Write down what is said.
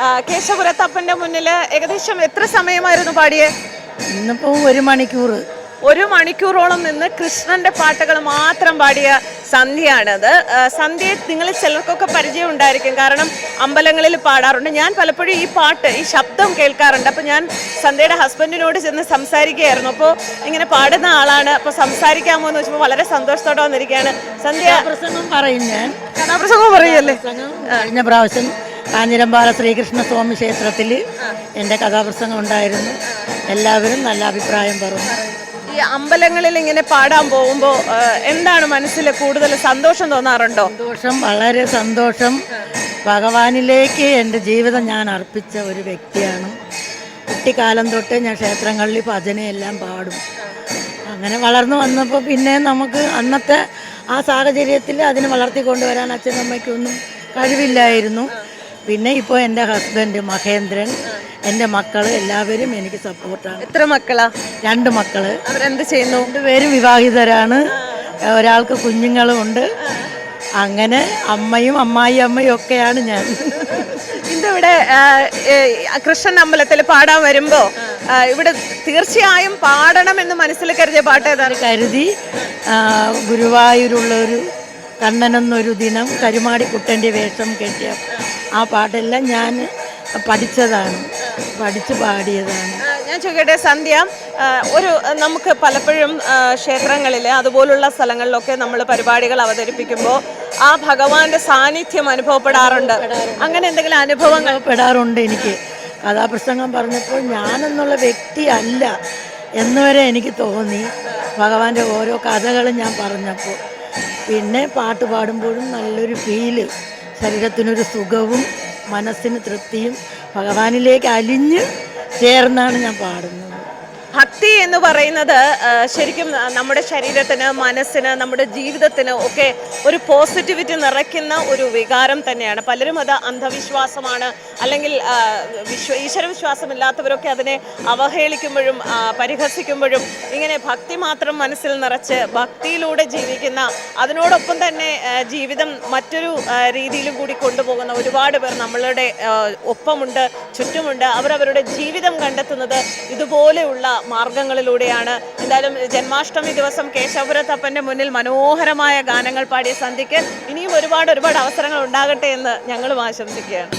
ആ, കേശവപുരത്തപ്പന്റെ മുന്നിൽ ഏകദേശം എത്ര സമയമായിരുന്നു പാടിയേ? ഇന്നിപ്പോ ഒരു മണിക്കൂർ ഒരു മണിക്കൂറോളം നിന്ന് കൃഷ്ണന്റെ പാട്ടുകൾ മാത്രം പാടിയ സന്ധ്യയാണത്. സന്ധ്യയെ നിങ്ങൾ ചിലർക്കൊക്കെ പരിചയം ഉണ്ടായിരിക്കും. കാരണം അമ്പലങ്ങളിൽ പാടാറുണ്ട്. ഞാൻ പലപ്പോഴും ഈ പാട്ട് ഈ ശബ്ദം കേൾക്കാറുണ്ട്. അപ്പോൾ ഞാൻ സന്ധ്യയുടെ ഹസ്ബൻഡിനോട് ചെന്ന് സംസാരിക്കുകയായിരുന്നു. അപ്പോൾ ഇങ്ങനെ പാടുന്ന ആളാണ്. അപ്പോൾ സംസാരിക്കാമോ എന്ന് വെച്ചപ്പോൾ വളരെ സന്തോഷത്തോടെ വന്നിരിക്കുകയാണ്. സന്ധ്യ പ്രസംഗം പറയും ഞാൻ. കഥാപ്രസംഗം പറയല്ലേ? പ്രസംഗം കഴിഞ്ഞ പ്രാവശ്യം കാഞ്ഞിരമ്പാല ശ്രീകൃഷ്ണ സ്വാമി ക്ഷേത്രത്തിൽ എന്റെ കഥാപ്രസംഗം ഉണ്ടായിരുന്നു എല്ലാവരും നല്ല അഭിപ്രായം പറഞ്ഞു ഈ അമ്പലങ്ങളിൽ ഇങ്ങനെ പാടാൻ പോകുമ്പോൾ എന്താണ് മനസ്സിൽ കൂടുതൽ സന്തോഷം തോന്നാറുണ്ടോ? സന്തോഷം വളരെ സന്തോഷം. ഭഗവാനിലേക്ക് എന്റെ ജീവിതം ഞാൻ അർപ്പിച്ച ഒരു വ്യക്തിയാണ്. കുട്ടിക്കാലം തൊട്ട് ഞാൻ ക്ഷേത്രങ്ങളിൽ ഭജനയെല്ലാം പാടും. അങ്ങനെ വളർന്നു വന്നപ്പോൾ പിന്നെ നമുക്ക് അന്നത്തെ ആ സാഹചര്യത്തിൽ അതിനെ വളർത്തിക്കൊണ്ടുവരാൻ അച്ഛനമ്മയ്ക്കൊന്നും കഴിവില്ലായിരുന്നു. പിന്നെ ഇപ്പോൾ എന്റെ ഹസ്ബൻഡ് മഹേന്ദ്രൻ എന്റെ മക്കൾ എല്ലാവരും എനിക്ക് സപ്പോർട്ടാണ് എത്ര മക്കളാ? രണ്ട് മക്കൾ. അവരെന്ത് ചെയ്യുന്നു? രണ്ടുപേരും വിവാഹിതരാണ്. ഒരാൾക്ക് കുഞ്ഞുങ്ങളും ഉണ്ട്. അങ്ങനെ അമ്മയും അമ്മായി അമ്മയും ഒക്കെയാണ് ഞാൻ. ഇതിവിടെ കൃഷ്ണൻ അമ്പലത്തിൽ പാടാൻ വരുമ്പോ ഇവിടെ തീർച്ചയായും പാടണം എന്ന് മനസ്സിൽ കരുതിയ പാട്ട് ഏതാണ്? കരുതി ഗുരുവായൂരുള്ളൊരു കണ്ണനെന്നൊരു ദിനം കരുമാടിക്കുട്ടന്റെ വേഷം കെട്ടിയ ആ പാട്ടെല്ലാം ഞാൻ പഠിച്ചതാണ്. പഠിച്ച് പാടിയതാണ്. ഞാൻ ചോദിക്കട്ടെ സന്ധ്യ ഒരു നമുക്ക് പലപ്പോഴും ക്ഷേത്രങ്ങളിൽ അതുപോലുള്ള സ്ഥലങ്ങളിലൊക്കെ നമ്മൾ പരിപാടികൾ അവതരിപ്പിക്കുമ്പോൾ ആ ഭഗവാന്റെ സാന്നിധ്യം അനുഭവപ്പെടാറുണ്ട്. അങ്ങനെ എന്തെങ്കിലും അനുഭവങ്ങൾ? പെടാറുണ്ട് എനിക്ക്. കഥാപ്രസംഗം പറഞ്ഞപ്പോൾ ഞാനെന്നുള്ള വ്യക്തി അല്ല എന്നുവരെ എനിക്ക് തോന്നി. ഭഗവാന്റെ ഓരോ കഥകളും ഞാൻ പറഞ്ഞപ്പോൾ. പിന്നെ പാട്ട് പാടുമ്പോഴും നല്ലൊരു ഫീൽ ശരീരത്തിനൊരു സുഖവും മനസ്സിന് തൃപ്തിയും ഭഗവാനിലേക്ക് അലിഞ്ഞ് ചേർന്നാണ് ഞാൻ പാടുന്നത്. ഭക്തി എന്ന് പറയുന്നത് ശരിക്കും നമ്മുടെ ശരീരത്തിന് മനസ്സിന് നമ്മുടെ ജീവിതത്തിന് ഒക്കെ ഒരു പോസിറ്റിവിറ്റി നിറയ്ക്കുന്ന ഒരു വികാരം തന്നെയാണ്. പലരും അത് അന്ധവിശ്വാസമാണ് അല്ലെങ്കിൽ വിശ്വ ഈശ്വരവിശ്വാസമില്ലാത്തവരൊക്കെ അതിനെ അവഹേളിക്കുമ്പോഴും പരിഹസിക്കുമ്പോഴും ഇങ്ങനെ ഭക്തി മാത്രം മനസ്സിൽ നിറച്ച് ഭക്തിയിലൂടെ ജീവിക്കുന്ന അതിനോടൊപ്പം തന്നെ ജീവിതം മറ്റൊരു രീതിയിലും കൂടി കൊണ്ടുപോകുന്ന ഒരുപാട് പേർ നമ്മളുടെ ഒപ്പമുണ്ട് ചുറ്റുമുണ്ട്. അവരവരുടെ ജീവിതം കണ്ടെത്തുന്നത് ഇതുപോലെയുള്ള മാർഗങ്ങളിലൂടെയാണ്. എന്തായാലും ജന്മാഷ്ടമി ദിവസം കേശവപുരത്തപ്പന്റെ മുന്നിൽ മനോഹരമായ ഗാനങ്ങൾ പാടിയ സന്ധ്യയ്ക്ക് ഇനിയും ഒരുപാട് ഒരുപാട് അവസരങ്ങൾ ഉണ്ടാകട്ടെ എന്ന് ഞങ്ങളും ആശംസിക്കുകയാണ്.